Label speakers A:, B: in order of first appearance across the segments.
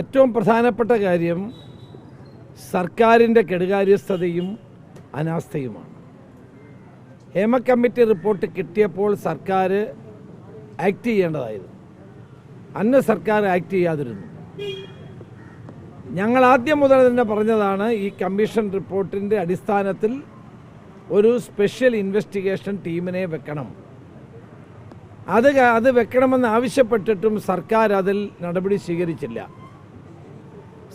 A: ഏറ്റവും പ്രധാനപ്പെട്ട കാര്യം സർക്കാരിന്റെ കെടുകാര്യസ്ഥതയും അനാസ്ഥയുമാണ്. ഹേമ കമ്മിറ്റി റിപ്പോർട്ട് കിട്ടിയപ്പോൾ സർക്കാർ ആക്ട് ചെയ്യേണ്ടതായിരുന്നു. അന്ന് സർക്കാർ ആക്ട് ചെയ്യാതിരുന്നു. ഞങ്ങൾ ആദ്യം മുതൽ തന്നെ പറഞ്ഞതാണ് ഈ കമ്മീഷൻ റിപ്പോർട്ടിന്റെ അടിസ്ഥാനത്തിൽ ഒരു സ്പെഷ്യൽ ഇൻവെസ്റ്റിഗേഷൻ ടീമിനെ വെക്കണം. അത് അത് വെക്കണമെന്ന് ആവശ്യപ്പെട്ടിട്ടും സർക്കാർ അതിൽ നടപടി സ്വീകരിച്ചില്ല.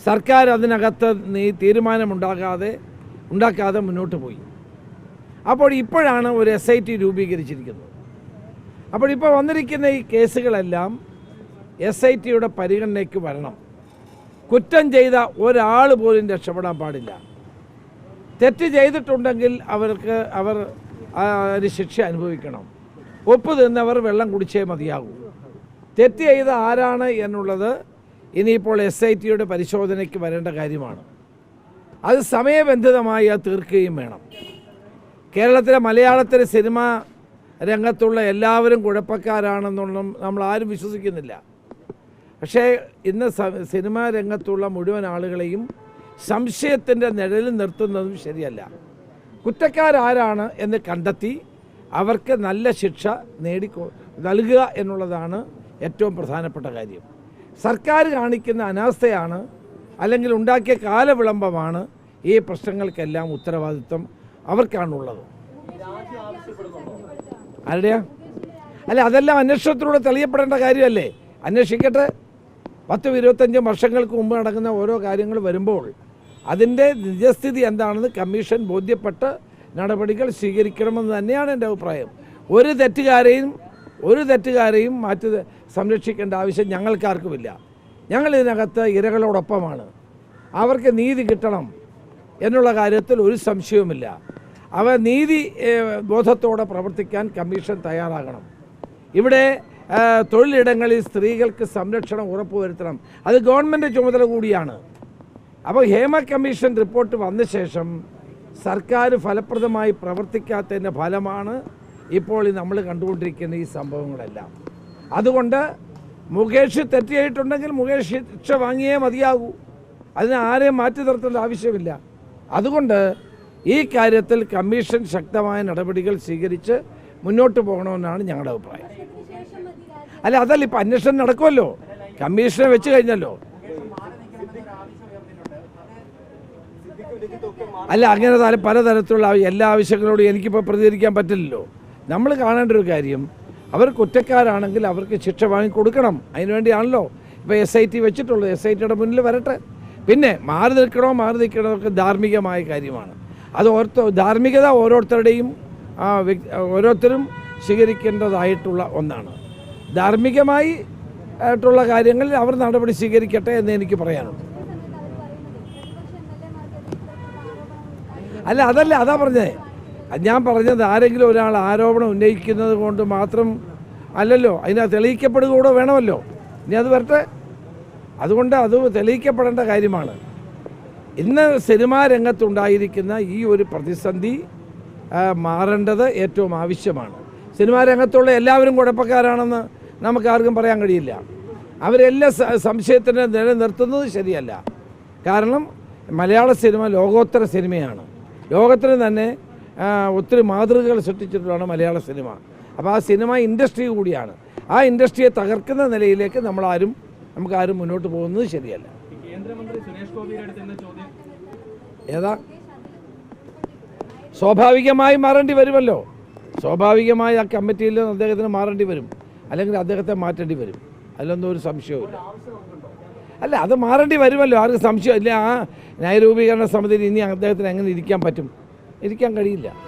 A: സർക്കാർ അതിനകത്ത് നീ തീരുമാനമുണ്ടാകാതെ ഉണ്ടാക്കാതെ മുന്നോട്ട് പോയി. അപ്പോൾ ഇപ്പോഴാണ് ഒരു എസ് ഐ ടി രൂപീകരിച്ചിരിക്കുന്നത്. അപ്പോൾ ഇപ്പോൾ വന്നിരിക്കുന്ന ഈ കേസുകളെല്ലാം എസ് ഐ ടിയുടെ പരിഗണനയ്ക്ക് വരണം. കുറ്റം ചെയ്ത ഒരാൾ പോലും രക്ഷപ്പെടാൻ പാടില്ല. തെറ്റ് ചെയ്തിട്ടുണ്ടെങ്കിൽ അവർക്ക് അവർ ഒരു ശിക്ഷ അനുഭവിക്കണം. ഒപ്പ് തിന്നവർ വെള്ളം കുടിച്ചേ മതിയാകൂ. തെറ്റ് ചെയ്ത ആരാണ് എന്നുള്ളത് ഇനിയിപ്പോൾ എസ് ഐ ടിയുടെ പരിശോധനയ്ക്ക് വരേണ്ട കാര്യമാണ്. അത് സമയബന്ധിതമായി അത് തീർക്കുകയും വേണം. കേരളത്തിലെ മലയാളത്തിലെ സിനിമ രംഗത്തുള്ള എല്ലാവരും കുഴപ്പക്കാരാണെന്നൊന്നും നമ്മൾ ആരും വിശ്വസിക്കുന്നില്ല. പക്ഷേ ഇന്ന് സിനിമാ രംഗത്തുള്ള മുഴുവൻ ആളുകളെയും സംശയത്തിന്റെ നിഴലിൽ നിർത്തുന്നതും ശരിയല്ല. കുറ്റക്കാരാരാണ് എന്ന് കണ്ടെത്തി അവർക്ക് നല്ല ശിക്ഷ നേടിക്കൊ നൽകുക എന്നുള്ളതാണ് ഏറ്റവും പ്രധാനപ്പെട്ട കാര്യം. സർക്കാർ കാണിക്കുന്ന അനാസ്ഥയാണ് അല്ലെങ്കിൽ ഉണ്ടാക്കിയ കാലവിളംബമാണ് ഈ പ്രശ്നങ്ങൾക്കെല്ലാം ഉത്തരവാദിത്വം അവർക്കാണുള്ളത്. ആരുടെയാ? അല്ല അതെല്ലാം അന്വേഷണത്തിലൂടെ തെളിയപ്പെടേണ്ട കാര്യമല്ലേ? അന്വേഷിക്കട്ടെ. പത്തും ഇരുപത്തഞ്ചും വർഷങ്ങൾക്ക് മുമ്പ് നടക്കുന്ന ഓരോ കാര്യങ്ങൾ വരുമ്പോൾ അതിന്റെ നിജസ്ഥിതി എന്താണെന്ന് കമ്മീഷൻ ബോധ്യപ്പെട്ട് നടപടികൾ സ്വീകരിക്കണമെന്ന് തന്നെയാണ് എന്റെ അഭിപ്രായം. ഒരു തെറ്റുകാരെയും ഒരു തെറ്റുകാരെയും മാറ്റി സംരക്ഷിക്കേണ്ട ആവശ്യം ഞങ്ങൾക്കാർക്കുമില്ല. ഞങ്ങൾ ഇതിനകത്ത് ഇരകളോടൊപ്പമാണ്. അവർക്ക് നീതി കിട്ടണം എന്നുള്ള കാര്യത്തിൽ ഒരു സംശയവുമില്ല. അവ നീതി ബോധത്തോടെ പ്രവർത്തിക്കാൻ കമ്മീഷൻ തയ്യാറാകണം. ഇവിടെ തൊഴിലിടങ്ങളിൽ സ്ത്രീകൾക്ക് സംരക്ഷണം ഉറപ്പുവരുത്തണം. അത് ഗവൺമെന്റ് ചുമതല കൂടിയാണ്. അപ്പോൾ ഹേമ കമ്മീഷൻ റിപ്പോർട്ട് വന്ന ശേഷം സർക്കാർ ഫലപ്രദമായി പ്രവർത്തിക്കാത്തതിന്റെ ഫലമാണ് ഇപ്പോൾ നമ്മൾ കണ്ടുകൊണ്ടിരിക്കുന്ന ഈ സംഭവങ്ങളെല്ലാം. അതുകൊണ്ട് മുകേഷ് തെറ്റിയായിട്ടുണ്ടെങ്കിൽ മുകേഷ് ശിക്ഷ വാങ്ങിയേ മതിയാകൂ. അതിന് ആരെയും മാറ്റി നിർത്തേണ്ട ആവശ്യമില്ല. അതുകൊണ്ട് ഈ കാര്യത്തിൽ കമ്മീഷൻ ശക്തമായ നടപടികൾ സ്വീകരിച്ച് മുന്നോട്ട് പോകണമെന്നാണ് ഞങ്ങളുടെ അഭിപ്രായം. അല്ല അതല്ല ഇപ്പം അന്വേഷണം നടക്കുമല്ലോ. കമ്മീഷനെ വെച്ച് കഴിഞ്ഞല്ലോ. അല്ല അങ്ങനെ തല- പലതരത്തിലുള്ള എല്ലാ ആവശ്യങ്ങളോടും എനിക്കിപ്പോൾ പ്രതികരിക്കാൻ പറ്റില്ലല്ലോ. നമ്മൾ കാണേണ്ട ഒരു കാര്യം അവർ കുറ്റക്കാരാണെങ്കിൽ അവർക്ക് ശിക്ഷ വാങ്ങിക്കൊടുക്കണം. അതിനുവേണ്ടിയാണല്ലോ ഇപ്പോൾ എസ് ഐ ടി വെച്ചിട്ടുള്ളത്. എസ് ഐ ടിയുടെ മുന്നിൽ വരട്ടെ. പിന്നെ മാറി നിൽക്കണോ മാറി നിൽക്കണോ ഒക്കെ ധാർമ്മികമായ കാര്യമാണ്. അത് ഓർത്തോ ധാർമ്മികത ഓരോരുത്തരുടെയും ഓരോരുത്തരും സ്വീകരിക്കേണ്ടതായിട്ടുള്ള ഒന്നാണ്. ധാർമ്മികമായി ആയിട്ടുള്ള കാര്യങ്ങളിൽ അവർ നടപടി സ്വീകരിക്കട്ടെ എന്ന് എനിക്ക് പറയാനുണ്ട്. അല്ല അതല്ല അതാ പറഞ്ഞത്. അത് ഞാൻ പറഞ്ഞത് ആരെങ്കിലും ഒരാൾ ആരോപണം ഉന്നയിക്കുന്നത് കൊണ്ട് മാത്രം അല്ലല്ലോ അതിനകത്ത് തെളിയിക്കപ്പെടുക കൂടെ വേണമല്ലോ. ഇനി അത് വരട്ടെ. അതുകൊണ്ട് അത് തെളിയിക്കപ്പെടേണ്ട കാര്യമാണ്. ഇന്ന് സിനിമാ രംഗത്തുണ്ടായിരിക്കുന്ന ഈ ഒരു പ്രതിസന്ധി മാറേണ്ടത് ഏറ്റവും ആവശ്യമാണ്. സിനിമാ രംഗത്തുള്ള എല്ലാവരും കുഴപ്പക്കാരാണെന്ന് നമുക്ക് ആർക്കും പറയാൻ കഴിയില്ല. അവരെല്ലാം സംശയത്തിന് നിലനിർത്തുന്നത് ശരിയല്ല. കാരണം മലയാള സിനിമ ലോകോത്തര സിനിമയാണ്. ലോകത്തിന് തന്നെ ഒത്തിരി മാതൃകകൾ സൃഷ്ടിച്ചിട്ടുള്ളതാണ് മലയാള സിനിമ. അപ്പോൾ ആ സിനിമ ഇൻഡസ്ട്രി കൂടിയാണ്. ആ ഇൻഡസ്ട്രിയെ തകർക്കുന്ന നിലയിലേക്ക് നമ്മളാരും നമുക്കാരും മുന്നോട്ട് പോകുന്നത് ശരിയല്ല. ഏതാ? സ്വാഭാവികമായി മാറേണ്ടി വരുമല്ലോ. സ്വാഭാവികമായി ആ കമ്മിറ്റിയിൽ നിന്ന് അദ്ദേഹത്തിന് മാറേണ്ടി വരും. അല്ലെങ്കിൽ അദ്ദേഹത്തെ മാറ്റേണ്ടി വരും. അതിലൊന്നും ഒരു സംശയവുമില്ല അല്ല അത് മാറേണ്ടി വരുമല്ലോ. ആർക്ക് സംശയം ഇല്ല. ആ ന്യായരൂപീകരണ സമിതിയിൽ ഇനി അദ്ദേഹത്തിന് എങ്ങനെ ഇരിക്കാൻ പറ്റും? ഇരിക്കാൻ കഴിയില്ല.